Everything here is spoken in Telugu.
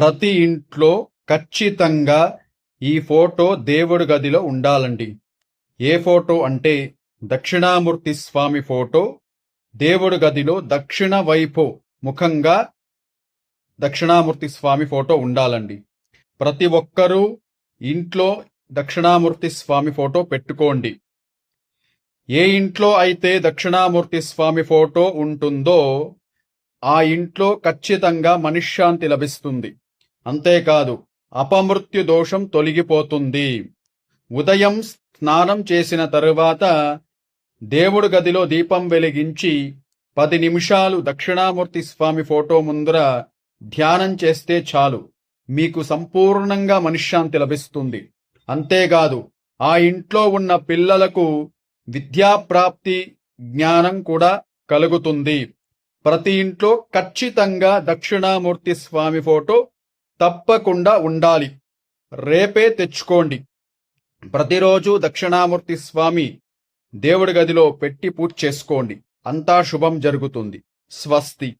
ప్రతి ఇంట్లో ఖచ్చితంగా ఈ ఫోటో దేవుడి గదిలో ఉండాలండి. ఏ ఫోటో అంటే దక్షిణామూర్తి స్వామి ఫోటో దేవుడి గదిలో దక్షిణ వైపు ముఖంగా దక్షిణామూర్తి స్వామి ఫోటో ఉండాలండి. ప్రతి ఒక్కరూ ఇంట్లో దక్షిణామూర్తి స్వామి ఫోటో పెట్టుకోండి. ఏ ఇంట్లో అయితే దక్షిణామూర్తి స్వామి ఫోటో ఉంటుందో ఆ ఇంట్లో ఖచ్చితంగా మనశ్శాంతి లభిస్తుంది. అంతేకాదు అపమృత్యు దోషం తొలగిపోతుంది. ఉదయం స్నానం చేసిన తరువాత దేవుడు గదిలో దీపం వెలిగించి పది నిమిషాలు దక్షిణామూర్తి స్వామి ఫోటో ముందర ధ్యానం చేస్తే చాలు. మీకు సంపూర్ణంగా మనశ్శాంతి లభిస్తుంది. అంతేకాదు ఆ ఇంట్లో ఉన్న పిల్లలకు విద్యాప్రాప్తి జ్ఞానం కూడా కలుగుతుంది. ప్రతి ఇంట్లో ఖచ్చితంగా దక్షిణామూర్తి స్వామి ఫోటో తప్పకుండా ఉండాలి. రేపే తెచ్చుకోండి. ప్రతిరోజు దక్షిణామూర్తి స్వామి దేవుడి గదిలో పెట్టి పూజ చేసుకోండి. అంతా శుభం జరుగుతుంది. స్వస్తి.